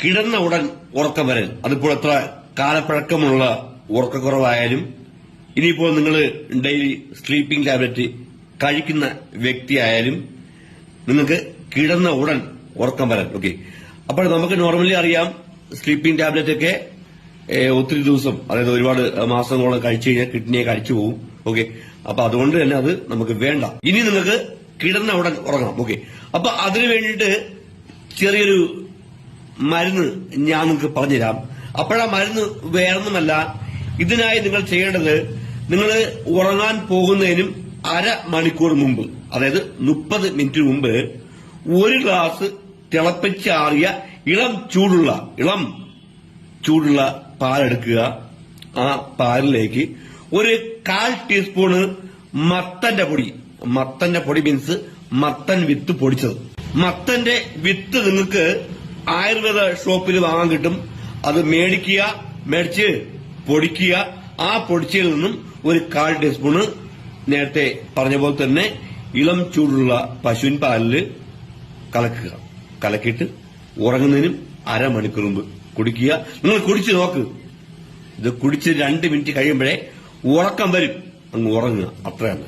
കിടന്ന ഉടൻ ഉറക്കം വരൽ അതിപ്പോൾ എത്ര കാലപ്പഴക്കമുള്ള ഉറക്കക്കുറവായാലും ഇനിയിപ്പോൾ നിങ്ങൾ ഡെയിലി സ്ലീപ്പിംഗ് ടാബ്ലറ്റ് കഴിക്കുന്ന വ്യക്തിയായാലും നിങ്ങൾക്ക് കിടന്ന ഉടൻ ഉറക്കം വരൽ ഓക്കെ. അപ്പോൾ നമുക്ക് നോർമലി അറിയാം സ്ലീപ്പിംഗ് ടാബ്ലറ്റ് ഒക്കെ ഒത്തിരി ദിവസം അതായത് ഒരുപാട് മാസങ്ങളോളം കഴിച്ചു കഴിഞ്ഞാൽ കിഡ്നിയെ കഴിച്ചു പോകും. ഓക്കെ. അപ്പൊ അതുകൊണ്ട് തന്നെ അത് നമുക്ക് വേണ്ട. ഇനി നിങ്ങൾക്ക് കിടന്ന ഉടൻ ഉറങ്ങണം. ഓക്കെ. അപ്പൊ അതിനു വേണ്ടിയിട്ട് ചെറിയൊരു മരുന്ന് ഞാൻ നിങ്ങൾക്ക് പറഞ്ഞുതരാം. അപ്പോഴാ മരുന്ന് വേറൊന്നുമല്ല. ഇതിനായി നിങ്ങൾ ചെയ്യേണ്ടത് നിങ്ങൾ ഉറങ്ങാൻ പോകുന്നതിനും അര മണിക്കൂർ മുമ്പ് അതായത് മുപ്പത് മിനിറ്റ് മുമ്പ് ഒരു ഗ്ലാസ് തിളപ്പിച്ചാറിയ ഇളം ചൂടുള്ള ഇളം ചൂടുള്ള പാലെടുക്കുക ആ പാലിലേക്ക് ഒരു കാൽ ടീസ്പൂണ് മത്തന്റെ പൊടി. മത്തന്റെ പൊടി മീൻസ് മത്തൻ വിത്ത് പൊടിച്ചത്. മത്തന്റെ വിത്ത് നിങ്ങൾക്ക് ആയുർവേദ ഷോപ്പിൽ വാങ്ങാൻ കിട്ടും. അത് മേടിക്കുക മേടിച്ച് പൊടിക്കുക. ആ പൊടിച്ചിൽ നിന്നും ഒരു കാൽ ടീസ്പൂണ് നേരത്തെ പറഞ്ഞ പോലെ തന്നെ ഇളം ചൂടുള്ള പശുവിൻ പാലിൽ കലക്കുക. കലക്കിയിട്ട് ഉറങ്ങുന്നതിനും അരമണിക്കൂർ മുമ്പ് കുടിക്കുക. നിങ്ങൾ കുടിച്ച് നോക്ക്. ഇത് കുടിച്ച് രണ്ട് മിനിറ്റ് കഴിയുമ്പോഴേ ഉറക്കം വരും. അങ്ങ് ഉറങ്ങുക. അത്രയാണ്